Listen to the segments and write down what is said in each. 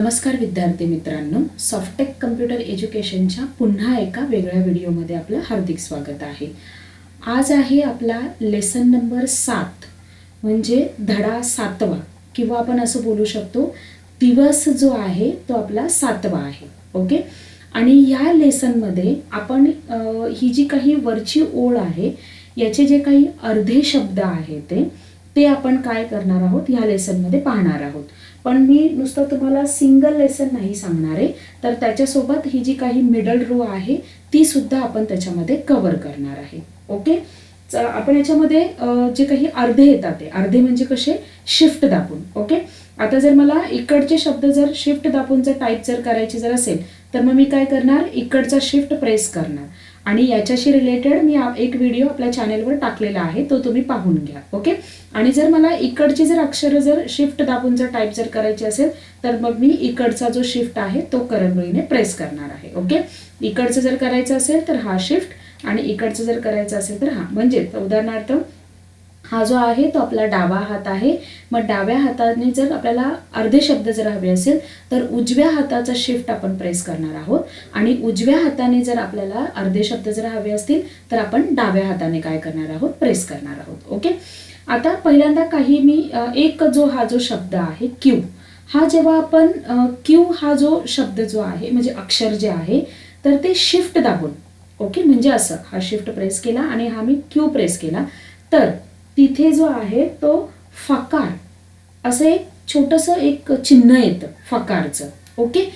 नमस्कार विद्यार्थी मित्रांनो सॉफ्टेक कम्प्युटर एज्युकेशनच्या पुन्हा एका वेगळ्या व्हिडिओमध्ये आपलं हार्दिक स्वागत आहे. आज आहे आपला लेसन नंबर सात म्हणजे धडा सातवा किंवा आपण असं बोलू शकतो दिवस जो आहे तो आपला सातवा आहे ओके? आणि या लेसनमध्ये आपण ही जी काही वरची ओळ आहे याचे जे काही अर्धे शब्द आहे ते ते आपण काय करणार आहोत ह्या लेसनमध्ये पाहणार आहोत. पण मी नुसतं तुम्हाला सिंगल लेसन नाही सांगणार. आहे तर त्याच्यासोबत ही जी काही मिडल रो आहे ती सुद्धा आपण त्याच्यामध्ये कव्हर करणार आहे. ओके आपण याच्यामध्ये जे काही अर्धे येतात ते. अर्धे म्हणजे कसे? शिफ्ट दाबून ओके आता जर मला इकडचे शब्द जर शिफ्ट दाबून जर टाईप जर करायचे जर असेल तर मग मी काय करणार? इकडचा शिफ्ट प्रेस करणार. आणि याच्याशी रिलेटेड मी एक व्हिडिओ आपल्या चॅनेलवर टाकलेला आहे तो तुम्ही पाहून घ्या ओके आणि जर मला इकडची जर अक्षर जर शिफ्ट दाबून जर टाईप जर करायची असेल तर मग मी इकडचा जो शिफ्ट आहे तो करंगळीने प्रेस करणार आहे ओके इकडचं जर करायचं असेल तर हा शिफ्ट आणि इकडचं जर करायचं असेल तर हा. म्हणजे उदाहरणार्थ हा जो आहे तो आपला डावा हात आहे. मग डाव्या हाताने जर आपल्याला अर्धे शब्द जर हवे असेल तर उजव्या हाताचा शिफ्ट आपण प्रेस करणार आहोत. आणि उजव्या हाताने जर आपल्याला अर्धे शब्द जर हवे असतील तर आपण डाव्या हाताने काय करणार आहोत? प्रेस करणार आहोत. ओके आता पहिल्यांदा काही मी एक जो हा जो शब्द आहे क्यू हा जेव्हा आपण क्यू हा जो शब्द जो आहे म्हणजे अक्षर जे आहे तर ते शिफ्ट दाबून. ओके म्हणजे असं. हा शिफ्ट प्रेस केला आणि हा मी क्यू प्रेस केला. तर तिथे जो आहे तो फकार. असं एक छोटंसं एक चिन्ह येतं फकारचं. ओके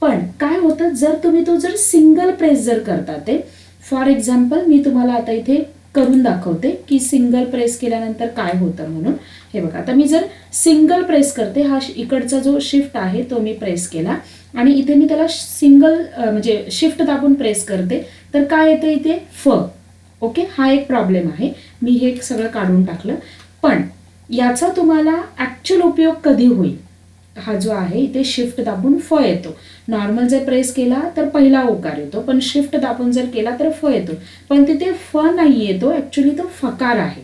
पण काय होतं जर तुम्ही तो जर सिंगल प्रेस जर करता ते फॉर एक्झाम्पल मी तुम्हाला आता इथे करून दाखवते की सिंगल प्रेस केल्यानंतर काय होतं म्हणून. हे बघा आता मी जर सिंगल प्रेस करते हा इकडचा जो शिफ्ट आहे तो मी प्रेस केला आणि इथे मी त्याला सिंगल म्हणजे शिफ्ट दाबून प्रेस करते तर काय येतं इथे? फ. ओके? हा एक प्रॉब्लेम आहे. मी हे सगळं काढून टाकलं. पण याचा तुम्हाला ॲक्च्युअल उपयोग कधी होईल? हा जो आहे इथे शिफ्ट दाबून फ येतो. नॉर्मल जर प्रेस केला तर पहिला ओकार येतो. पण शिफ्ट दाबून जर केला तर फ येतो. पण तिथे फ नाही येतो ॲक्च्युली तो फकार आहे.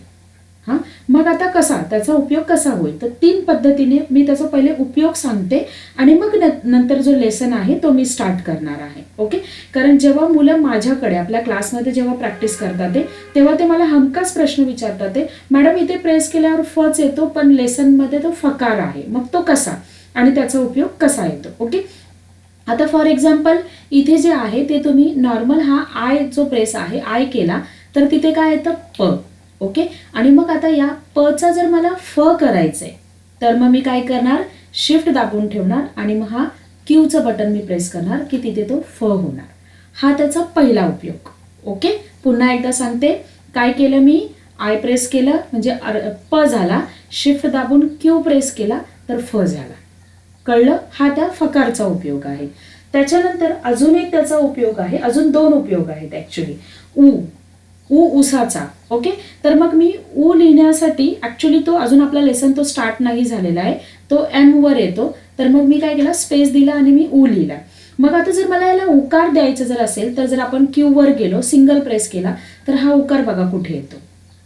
हां? मग आता कसा? त्याचा उपयोग कसा होईल? तर तीन पद्धतीने मी त्याचा पहिले उपयोग सांगते आणि मग नंतर जो लेसन आहे तो मी स्टार्ट करणार आहे. ओके कारण जेव्हा मुलं माझ्याकडे आपल्या क्लासमध्ये जेव्हा प्रॅक्टिस करतात तेव्हा ते मला हमखास प्रश्न विचारतात ते मॅडम इथे प्रेस केल्यावर फच येतो पण लेसनमध्ये तो फकार आहे. मग तो कसा? आणि त्याचा उपयोग कसा येतो? ओके आता फॉर एक्झाम्पल इथे जे आहे ते तुम्ही नॉर्मल हा आय जो प्रेस आहे आय केला तर तिथे काय येतं? प. ओके? आणि मग आता या पचा जर मला फ करायचंय तर मग मी काय करणार? शिफ्ट दाबून ठेवणार आणि मग हा क्यूचं बटन मी प्रेस करणार की तिथे तो फ होणार. हा त्याचा पहिला उपयोग. ओके? पुन्हा एकदा सांगते. काय केलं मी? आय प्रेस केलं म्हणजे प झाला. शिफ्ट दाबून क्यू प्रेस केला तर फ झाला. कळलं? हा त्या फकारचा उपयोग आहे. त्याच्यानंतर अजून एक त्याचा उपयोग आहे. अजून दोन उपयोग आहेत ॲक्च्युली ऊ ऊ उसाचा. ओके? तर मग मी ऊ लिहिण्यासाठी ऍक्च्युली तो अजून आपला लेसन तो स्टार्ट नाही झालेला आहे. तो एम वर येतो. तर मग मी काय केलं? स्पेस दिला आणि मी ऊ लिहिला. मग आता जर मला याला उकार द्यायचं जर असेल तर जर आपण क्यू वर गेलो सिंगल प्रेस केला तर हा उकार बघा कुठे येतो.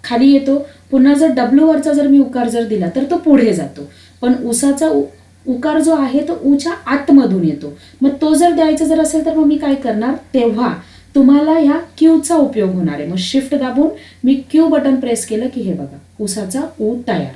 खाली येतो. पुन्हा जर डब्ल्यू वरचा जर मी उकार जर दिला तर तो पुढे जातो. पण उसाचा उकार जो आहे तो ऊच्या आतमधून येतो. मग तो जर द्यायचा जर असेल तर मग मी काय करणार? तेव्हा तुम्हाला ह्या क्यूचा उपयोग होणार आहे. मग शिफ्ट दाबून मी क्यू बटन प्रेस केलं की हे बघा उसाचा ऊ तयार.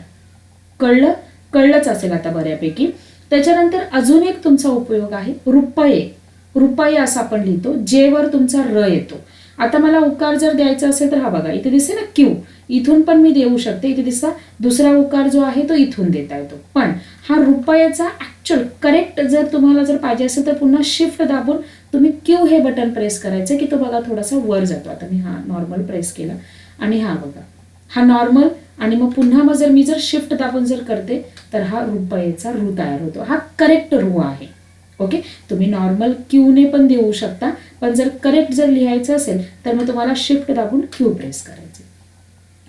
कळलं? कळलंच असेल आता बऱ्यापैकी. त्याच्यानंतर अजून एक तुमचा उपयोग आहे रुपये. रुपये असं आपण लिहितो जे वर तुमचा र येतो. आता मला उकार जर द्यायचा असेल तर हा बघा इथे दिसते ना क्यू. इथून पण मी देऊ शकते. इथे दिसता दुसरा उकार जो आहे तो इथून देता येतो. पण हा रुपयाचा ऍक्च्युअल करेक्ट जर तुम्हाला जर पाहिजे असेल तर पुन्हा शिफ्ट दाबून तुम्ही क्यू हे बटन प्रेस करायचं की तो बघा थोडासा वर जातो. आता मी हा नॉर्मल प्रेस केला. आणि हा बघा. हा नॉर्मल आणि मग पुन्हा मग जर मी जर शिफ्ट दाबून जर करते तर हा रुपयेचा रू तयार होतो. हा करेक्ट रू आहे. ओके तुम्ही नॉर्मल क्यूने पण देऊ शकता पण जर करेक्ट जर लिहायचं असेल तर मग तुम्हाला शिफ्ट दाबून क्यू प्रेस करायचे.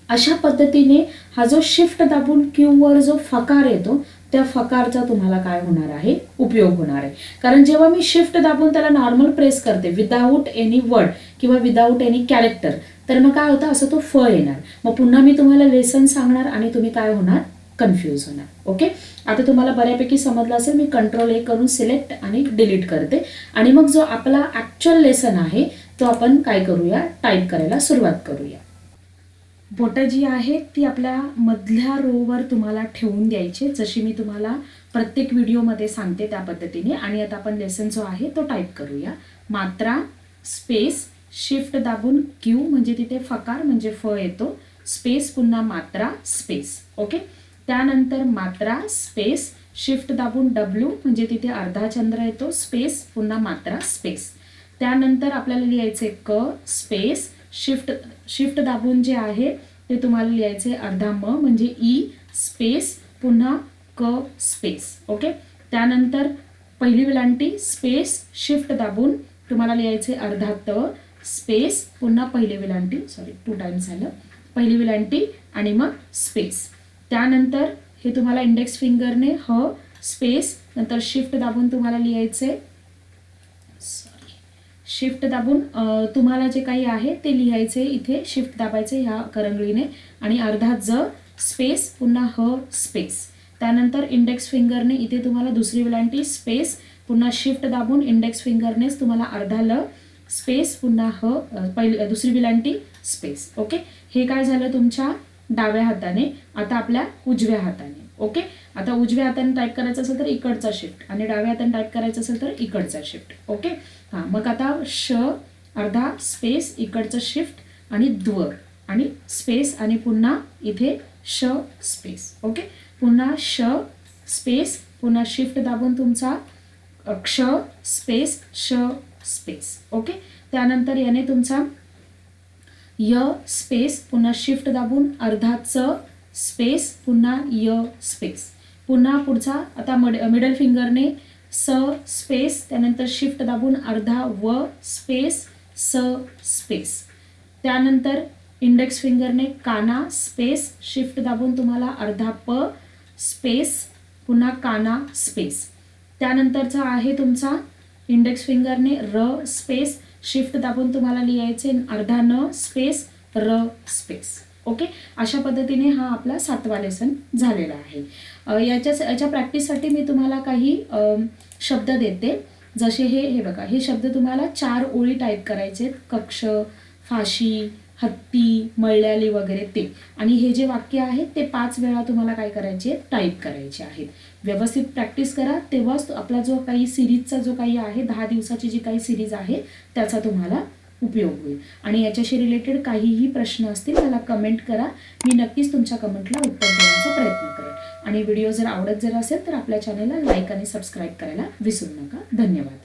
अशा पद्धतीने हा जो शिफ्ट दाबून क्यूवर जो फकार येतो त्या फकारचा तुम्हाला काय होणार आहे? उपयोग होणार आहे. कारण जेव्हा मी शिफ्ट दाबून त्याला नॉर्मल प्रेस करते विदाऊट एनी वर्ड किंवा विदाऊट एनी कॅरेक्टर तर मग काय होतं? असं तो फ येणार. मग पुन्हा मी तुम्हाला लेसन सांगणार आणि तुम्ही काय होणार? कन्फ्यूज होणार. ओके आता तुम्हाला बऱ्यापैकी समजलं असेल मी कंट्रोल ए करून सिलेक्ट आणि डिलीट करते. आणि मग जो आपला ॲक्च्युअल लेसन आहे तो आपण काय करूया? टाईप करायला सुरुवात करूया. बोटं जी आहेत ती आपल्या मधल्या रोवर तुम्हाला ठेवून द्यायची जशी मी तुम्हाला प्रत्येक व्हिडिओमध्ये सांगते त्या पद्धतीने. आणि आता आपण लेसन जो आहे तो टाईप करूया. मात्रा स्पेस शिफ्ट दाबून क्यू म्हणजे तिथे फकार म्हणजे फ येतो. स्पेस पुन्हा मात्रा स्पेस ओके त्यानंतर मात्रा स्पेस शिफ्ट दाबून डब्ल्यू म्हणजे तिथे अर्धा चंद्र येतो. स्पेस पुन्हा मात्रा स्पेस त्यानंतर आपल्याला लिहायचे क स्पेस शिफ्ट शिफ्ट दाबून जे आहे ते तुम्हाला लिहायचे अर्धा म म्हणजे e ई स्पेस पुन्हा क स्पेस ओके त्यानंतर पहिली वेलांटी स्पेस शिफ्ट दाबून तुम्हाला लिहायचे अर्धा त स्पेस पुन्हा पहिली वेलांटी सॉरी टू टाइम्स झालं. पहिली वेलांटी आणि मग स्पेस त्यानंतर हे तुम्हाला इंडेक्स फिंगरने ह स्पेस नंतर शिफ्ट दाबून तुम्हाला लिहायचे शिफ्ट दाबून तुम्हाला जे काही आहे ते लिहायचे इथे शिफ्ट दाबायचे ह्या करंगळीने. आणि अर्धा ज स्पेस पुन्हा ह स्पेस. त्यानंतर इंडेक्स फिंगरने इथे तुम्हाला दुसरी विलांटी स्पेस पुन्हा शिफ्ट दाबून इंडेक्स फिंगरनेच तुम्हाला अर्धा ल स्पेस पुन्हा ह पहिली दुसरी विलांटी स्पेस. ओके? हे काय झालं तुमच्या डाव्या हाताने? आता आपल्या उजव्या हाताने. ओके आता उजव्या हाताने टाईप करायचं असेल तर इकडचा शिफ्ट आणि डाव्या हाताने टाईप करायचं असेल तर इकडचा शिफ्ट ओके हां मग आता श अर्धा स्पेस इकडचं शिफ्ट आणि द्व आणि स्पेस आणि पुन्हा इथे श स्पेस ओके पुन्हा श स्पेस पुन्हा शिफ्ट दाबून तुमचा क्ष स्पेस श स्पेस ओके त्यानंतर याने तुमचा य स्पेस पुन्हा शिफ्ट दाबून अर्धा च स्पेस पुन्हा य स्पेस. पुन्हा पुढचा आता मड मिडल फिंगरने स स्पेस त्यानंतर शिफ्ट दाबून अर्धा व स्पेस स स्पेस. त्यानंतर इंडेक्स फिंगरने काना स्पेस शिफ्ट दाबून तुम्हाला अर्धा प स्पेस पुन्हा काना स्पेस. त्यानंतरचा आहे तुमचा इंडेक्स फिंगरने र स्पेस शिफ्ट दाबून तुम्हाला लिहायचे अर्धा न स्पेस र स्पेस. ओके? अशा पद्धतीने हा आपला सातवा लेसन झालेला आहे. याच्या याच्या प्रॅक्टिससाठी मी तुम्हाला काही शब्द देते. जसे हे हे बघा हे शब्द तुम्हाला चार ओळी टाईप करायचे आहेत. कक्ष फाशी हत्ती मळल्याली वगैरे ते. आणि हे जे वाक्य आहेत ते पाच वेळा तुम्हाला काय करायचे टाईप करायचे आहेत. व्यवस्थित प्रॅक्टिस करा. तेव्हाच आपला जो काही सिरीजचा जो काही आहे दहा दिवसाची जी काही सिरीज आहे त्याचा तुम्हाला उपयोग होईल. आणि याच्याशी रिलेटेड काहीही प्रश्न असतील मला कमेंट करा. मी नक्कीच तुमच्या कमेंटला उत्तर देण्याचा प्रयत्न करेन. आणि व्हिडिओ जर आवडत जर असेल तर आपल्या चॅनलला लाईक आणि सबस्क्राईब करायला विसरू नका. धन्यवाद.